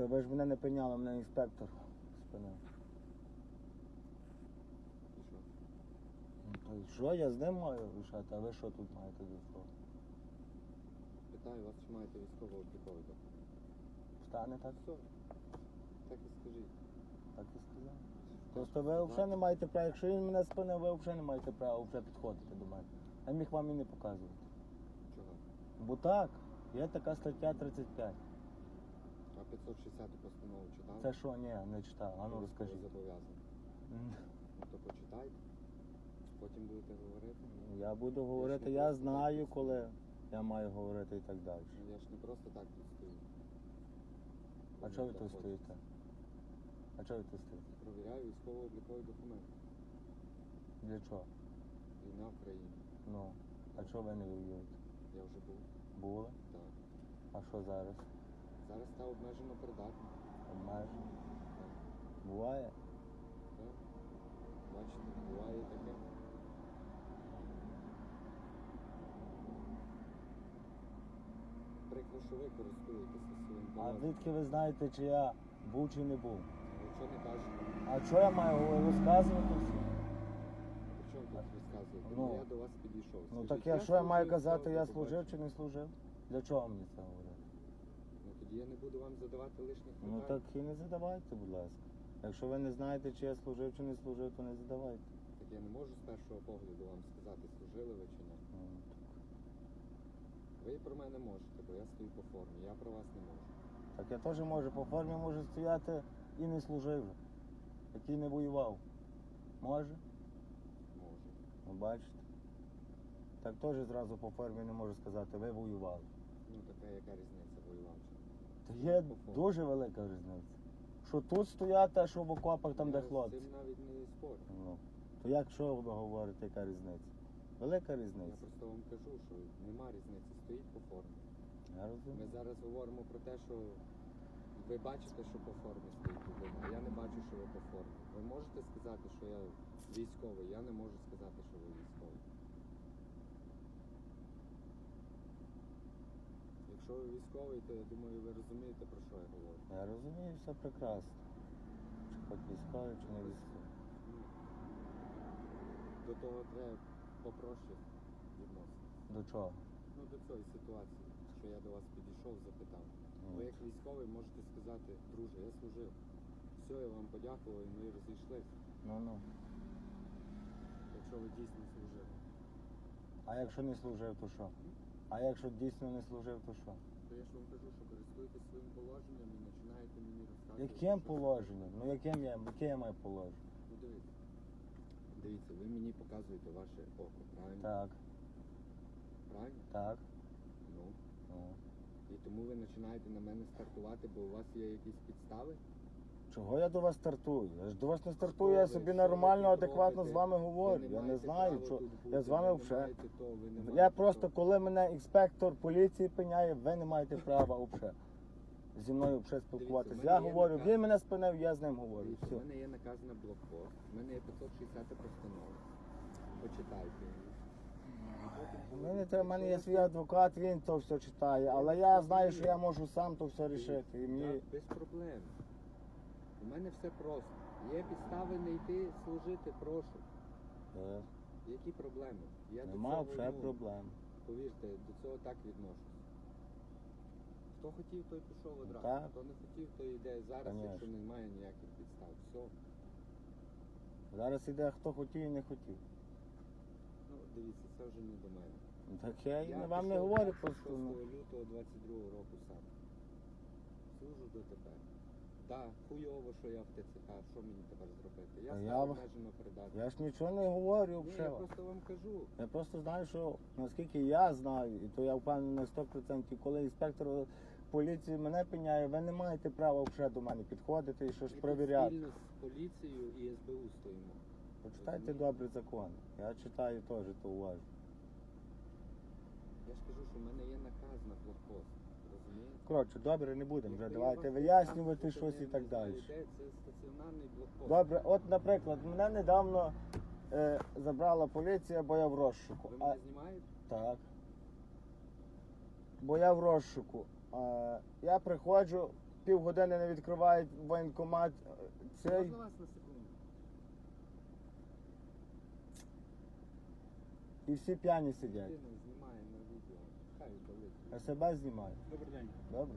То ви ж мене не пиняли, мене інспектор спинив. І що? Ну, й що я з ним маю рішати, а ви що тут маєте до цього? Питаю вас, чи маєте військово-обліковий документ. Стане так? Все. Так і скажіть. Так і сказав. Просто ви взагалі не маєте права, якщо він мене спинив, ви взагалі не маєте права вже підходити до мене. Я міг вам і не показувати. Чого? Бо так, є така стаття 35. А 560 постанову читали? Це що, ні, не читав. А ну Ви розкажіть. зобов'язані. Ну то почитайте. Потім будете говорити. Я буду говорити, я знаю, коли я маю говорити і так далі. Ну, Я ж не просто так тут стою. А Мені чого ви так тут хочеться. стоїте? А чого ви тут стоїте? Провіряю військово-обліковий документ. Для чого? Війна в країні. Ну, а чого ви не воюєте? Я вже був. Були? Так. А що зараз? Зараз став обмежено придатним. Обмежено. Буває? Так. Бачите, буває і таке. Прикро, що ви користуєтеся своїм А звідки ви знаєте, чи я був чи не був? Нічого не кажете. А що я маю розказувати всім? При чому тут розказуєте? Ну. Ну, я до вас підійшов. Ну Скажіть, так я що я маю служив, казати, я служив чи не служив? Для чого мені це говорити? Ну тоді я не буду вам задавати лишніх питань. Ну так і не задавайте, будь ласка. Якщо ви не знаєте, чи я служив чи не служив, то не задавайте. Так я не можу з першого погляду вам сказати, служили ви чи ні. Ну, так. Ви про мене можете, бо я стою по формі, я про вас не можу. Так я теж можу по формі можу стояти і не служив, який не воював. Може? Можу. Ну бачите. Так теж зразу по формі не можу сказати, ви воювали. Ну така яка різниця воював чи ні? Є дуже велика різниця. Що тут стояти, а що в окопах там, де Я хлопці. цим навіть не спорю. Ну. То як що ви говорите, яка різниця? Велика Я різниця. просто вам кажу, що нема різниці, стоїть по формі. Я Ми розумію. зараз говоримо про те, що ви бачите, що по формі стоїть людина, а я не бачу, що ви по формі. Ви можете сказати, що я військовий, я не можу сказати, що ви військовий. Якщо ви військовий, то я думаю, ви розумієте, про що я говорю. Я розумію, все прекрасно. Чи хоч військовий, чи не військовий. Ну, До того треба попроще відноситися. До чого? Ну, до цієї ситуації, що я до вас підійшов, запитав. Ну, Ви як військовий можете сказати, друже, я служив. Все, я вам подякував і ми розійшлися, Ну ну. якщо ви дійсно служили. А якщо не служив, то що? А якщо дійсно не служив, то що? То я ж вам кажу, що користуєтесь своїм положенням і починаєте мені розказувати. Яким що- положенням? Ну яким я, яке я маю положення? Ну дивіться. Дивіться, ви мені показуєте ваше око, правильно? Так, Правильно? так. Ну. Ну. І тому ви починаєте на мене стартувати, бо у вас є якісь підстави. Чого я до вас стартую? Я ж до вас не стартую, я собі нормально, адекватно з вами говорю. Я не знаю, що я з вами взагалі. Я просто, коли мене інспектор поліції пиняє, ви не маєте права взагалі. Зі мною взагалі спілкуватися. Я говорю, наказ. він мене спинив, я з ним говорю. Дивіться, Все. У мене є наказ на блокпост, у мене є 560 постанова. Почитайте. У мене, те- в мене є свій адвокат, він то все читає, але я знаю, що я можу сам то все рішити. І мені без проблем. У мене все просто. Є підстави не йти служити, прошу. Е, Які проблеми? Я до нема цього, вже ну, проблем. Повірте, до цього так відношусь. Хто хотів, той пішов одразу. Так. Хто не хотів, той йде зараз, Конечно. якщо немає ніяких підстав. Все. Зараз іде хто хотів і не хотів. Ну, дивіться, це вже не до мене. Ну, Так я, і вам не пішов говорю 26 просто. Ну. лютого 22 року сам. Служу дотепер. Так, хуйово, що я в ТЦК, що мені тепер зробити? Я став в- обмежено придатний. Я ж нічого не говорю Ні, я просто вам кажу. Я просто знаю, що наскільки я знаю, і то я впевнений на 100%, коли інспектор поліції мене пиняє, ви не маєте права вже до мене підходити і щось Ми тут перевіряти. спільно з поліцією і СБУ стоїмо. Почитайте Розумієте? добре закон. Я читаю теж то уважно. Я ж кажу, що в мене є наказ на блокпост. Коротше, добре, не будемо вже. Давайте вияснювати щось і так далі. Це стаціонарний блокпост. Добре, от, наприклад, мене недавно е, забрала поліція, бо я в розшуку. Ви мене знімаєте? так. Бо я в розшуку. Е, я приходжу, півгодини не відкривають воєнкомат. Цей Можна вас на секунду? і всі п'яні сидять. Людина знімає на відео. Хай болить. А себе знімаю. Добрий день. Добре.